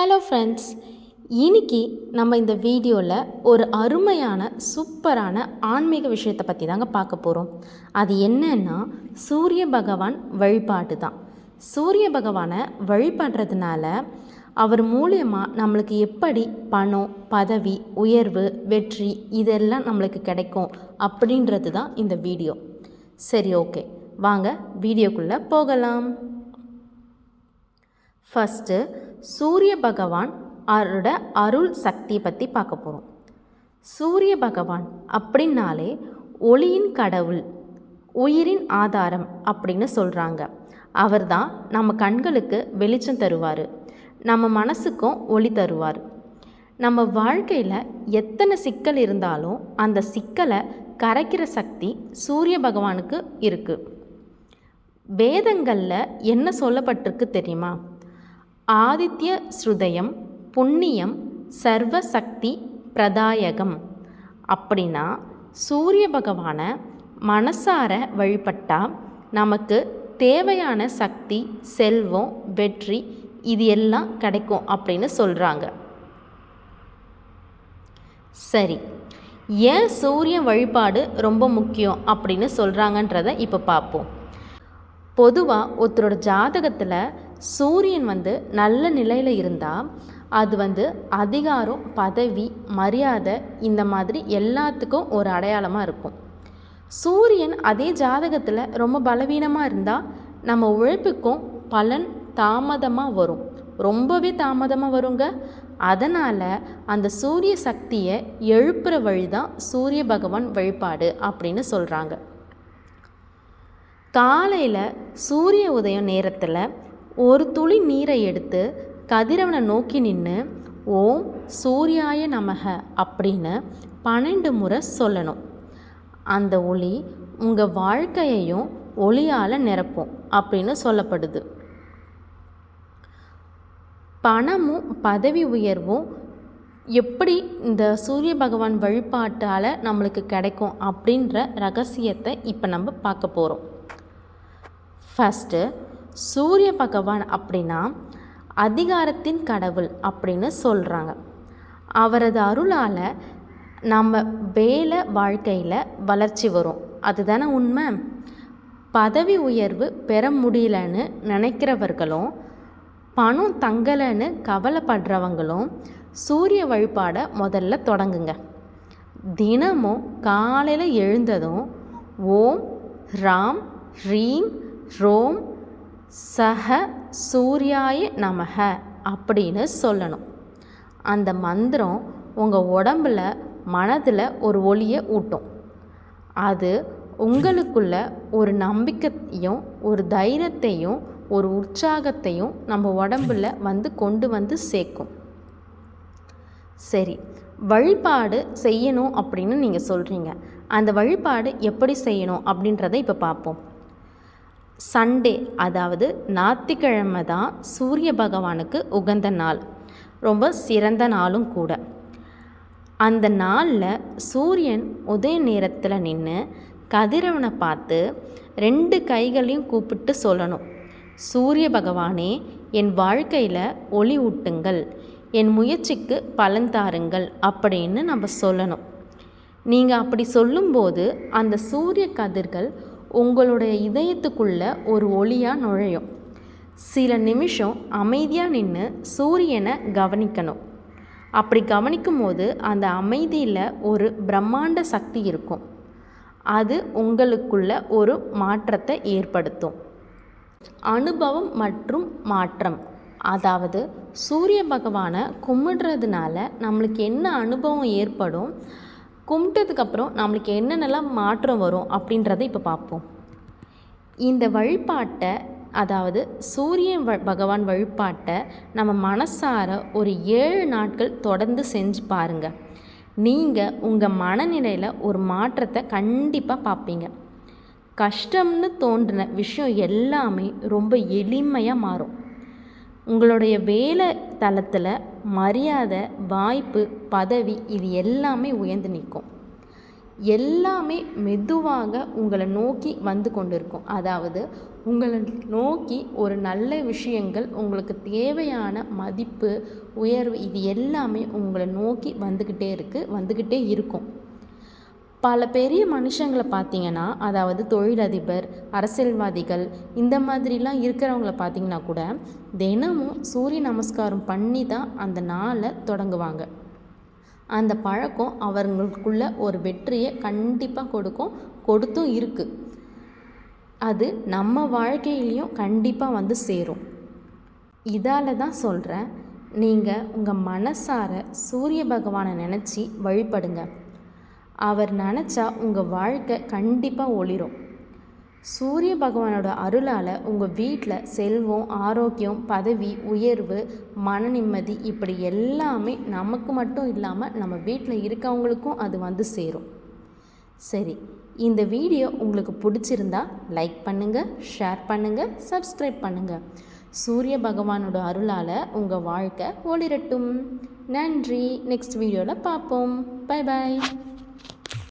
Hello friends இன்னைக்கு நம்ம இந்த வீடியோவில் ஒரு அருமையான சூப்பரான ஆன்மீக விஷயத்தை பற்றி தாங்க பார்க்க போகிறோம் அது என்னன்னா சூரிய பகவான் வழிபாடு தான். சூரிய பகவானை வழிபடுறதுனால அவர் மூலியமாக நம்மளுக்கு எப்படி பணம் பதவி உயர்வு வெற்றி இதெல்லாம் நம்மளுக்கு கிடைக்கும் அப்படின்றது தான் இந்த வீடியோ. சரி ஓகே வாங்க வீடியோக்குள்ளே போகலாம். ஃபஸ்ட்டு சூரிய பகவான் அவரோட அருள் சக்தியை பற்றி பார்க்க போகிறோம் சூரிய பகவான் அப்படின்னாலே ஒளியின் கடவுள் உயிரின் ஆதாரம் அப்படின்னு சொல்கிறாங்க அவர் தான் நம்ம கண்களுக்கு வெளிச்சம் தருவார். நம்ம மனசுக்கும் ஒளி தருவார். நம்ம வாழ்க்கையில் எத்தனை சிக்கல் இருந்தாலும் அந்த சிக்கலை கரைக்கிற சக்தி சூரிய பகவானுக்கு இருக்குது வேதங்களில் என்ன சொல்லப்பட்டிருக்கு தெரியுமா? ஆதித்ய ஸ்ருதயம் புண்ணியம் சர்வசக்தி பிரதாயகம். அப்படின்னா சூரிய பகவானை மனசார வழிபட்டால் நமக்கு தேவையான சக்தி செல்வம் வெற்றி இது எல்லாம் கிடைக்கும் அப்படின்னு சொல்கிறாங்க சரி ஏன் சூரிய வழிபாடு ரொம்ப முக்கியம் அப்படின்னு சொல்கிறாங்கன்றத இப்போ பார்ப்போம் பொதுவாக ஒருத்தரோட ஜாதகத்தில் சூரியன் வந்து நல்ல நிலையில் இருந்தால் அது வந்து அதிகாரம் பதவி மரியாதை இந்த மாதிரி எல்லாத்துக்கும் ஒரு அடையாளமாக இருக்கும். சூரியன் அதே ஜாதகத்தில் ரொம்ப பலவீனமாக இருந்தால் நம்ம உழைப்புக்கும் பலன் தாமதமாக வரும். ரொம்பவே தாமதமாக வருங்க. அதனால் அந்த சூரிய சக்தியை எழுப்புகிற வழி தான் சூரிய பகவான் வழிபாடு அப்படின்னு சொல்கிறாங்க காலையில் சூரிய உதயம் நேரத்தில் ஒரு துளி நீரை எடுத்து கதிரவனை நோக்கி நின்று ஓம் சூர்யாய நமக அப்படின்னு பன்னெண்டு முறை சொல்லணும். அந்த ஒளி உங்கள் வாழ்க்கையையும் ஒளியால் நிரப்பும் அப்படின்னு சொல்லப்படுது. பணமும் பதவி உயர்வும் எப்படி இந்த சூரிய பகவான் வழிபாட்டால் நம்மளுக்கு கிடைக்கும் அப்படின்ற ரகசியத்தை இப்போ நம்ம பார்க்க போகிறோம் ஃபஸ்ட்டு சூரிய பகவான் அப்படின்னா அதிகாரத்தின் கடவுள் அப்படின்னு சொல்கிறாங்க அவரது அருளால் நம்ம வேலை வாழ்க்கையில் வளர்ச்சி வரும். அதுதானே உண்மை? பதவி உயர்வு பெற முடியலன்னு நினைக்கிறவர்களும் பணம் தங்கலைன்னு கவலைப்படுறவங்களும் சூரிய வழிபாடை முதல்ல தொடங்குங்க. தினமும் காலையில் எழுந்ததும் ஓம் ராம் ரீம் ரோம் சஹ சூர்யாய நமக அப்படின்னு சொல்லணும். அந்த மந்திரம் உங்கள் உடம்பில் மனதில் ஒரு ஒளியை ஊட்டும். அது உங்களுக்குள்ள ஒரு நம்பிக்கையும் ஒரு தைரியத்தையும் ஒரு உற்சாகத்தையும் நம்ம உடம்புல வந்து கொண்டு வந்து சேர்க்கும். சரி வழிபாடு செய்யணும் அப்படின்னு நீங்கள் சொல்கிறீங்க அந்த வழிபாடு எப்படி செய்யணும் அப்படின்றத இப்போ பார்ப்போம். சண்டே அதாவது ஞாத்திக்கிழமை தான் சூரிய பகவானுக்கு உகந்த நாள். ரொம்ப சிறந்த நாளும் கூட. அந்த நாளில் சூரியன் உதய நேரத்தில் நின்று கதிரவனை பார்த்து ரெண்டு கைகளையும் கூப்பிட்டு சொல்லணும். சூரிய பகவானே என் வாழ்க்கையில் ஒளி ஊட்டுங்கள். என் முயற்சிக்கு பலன் தாருங்கள் அப்படின்னு நம்ம சொல்லணும். நீங்கள் அப்படி சொல்லும்போது அந்த சூரிய கதிர்கள் உங்களுடைய இதயத்துக்குள்ள ஒரு ஒளியாக நுழையும். சில நிமிஷம் அமைதியாக நின்று சூரியனை கவனிக்கணும். அப்படி கவனிக்கும் போது அந்த அமைதியில் ஒரு பிரம்மாண்ட சக்தி இருக்கும். அது உங்களுக்குள்ள ஒரு மாற்றத்தை ஏற்படுத்தும். அனுபவம் மற்றும் மாற்றம். அதாவது சூரிய பகவானை கும்பிடுறதுனால நம்மளுக்கு என்ன அனுபவம் ஏற்படும்? கும்பிட்டதுக்கப்புறம் நம்மளுக்கு என்னென்னலாம் மாற்றம் வரும் அப்படின்றத இப்போ பார்ப்போம். இந்த வழிபாட்டை அதாவது சூரிய வ பகவான் வழிபாட்டை நம்ம மனசார ஒரு ஏழு நாட்கள் தொடர்ந்து செஞ்சு பாருங்கள் நீங்கள் உங்கள் மனநிலையில் ஒரு மாற்றத்தை கண்டிப்பாக பார்ப்பீங்க. கஷ்டம்னு தோன்றின விஷயம் எல்லாமே ரொம்ப எளிமையாக மாறும். உங்களுடைய வேலை தளத்தில் மரியாதை வாய்ப்பு பதவி இது எல்லாமே உயர்ந்து நிற்கும். எல்லாமே மெதுவாக உங்களை நோக்கி வந்து கொண்டு இருக்கும் அதாவது உங்களை நோக்கி ஒரு நல்ல விஷயங்கள் உங்களுக்கு தேவையான மதிப்பு உயர்வு இது எல்லாமே உங்களை நோக்கி வந்துக்கிட்டே இருக்குது வந்துக்கிட்டே இருக்கும். பல பெரிய மனுஷங்களை பார்த்தீங்கன்னா அதாவது தொழிலதிபர் அரசியல்வாதிகள் இந்த மாதிரிலாம் இருக்கிறவங்கள பார்த்தீங்கன்னா கூட தினமும் சூரிய நமஸ்காரம் பண்ணி தான் அந்த நாளை தொடங்குவாங்க. அந்த பழக்கம் அவங்களுக்குள்ள ஒரு வெற்றியை கண்டிப்பாக கொடுக்கும் கொடுத்தும் இருக்குது அது நம்ம வாழ்க்கையிலையும் கண்டிப்பாக வந்து சேரும். இதால் தான் சொல்கிறேன் நீங்கள் உங்கள் மனசார சூரிய பகவானை நினச்சி வழிபடுங்க. அவர் நினச்சா உங்கள் வாழ்க்கை கண்டிப்பாக ஒளிரும். சூரிய பகவானோட அருளால் உங்கள் வீட்டில் செல்வம் ஆரோக்கியம் பதவி உயர்வு மன நிம்மதி இப்படி எல்லாமே நமக்கு மட்டும் இல்லாமல் நம்ம வீட்டில் இருக்கவங்களுக்கும் அது வந்து சேரும். சரி இந்த வீடியோ உங்களுக்கு பிடிச்சிருந்தா லைக் பண்ணுங்கள் ஷேர் பண்ணுங்கள் சப்ஸ்கிரைப் பண்ணுங்கள் சூரிய பகவானோட அருளால் உங்கள் வாழ்க்கை ஒளிரட்டும். நன்றி நெக்ஸ்ட் வீடியோவில் பார்ப்போம் பை பாய்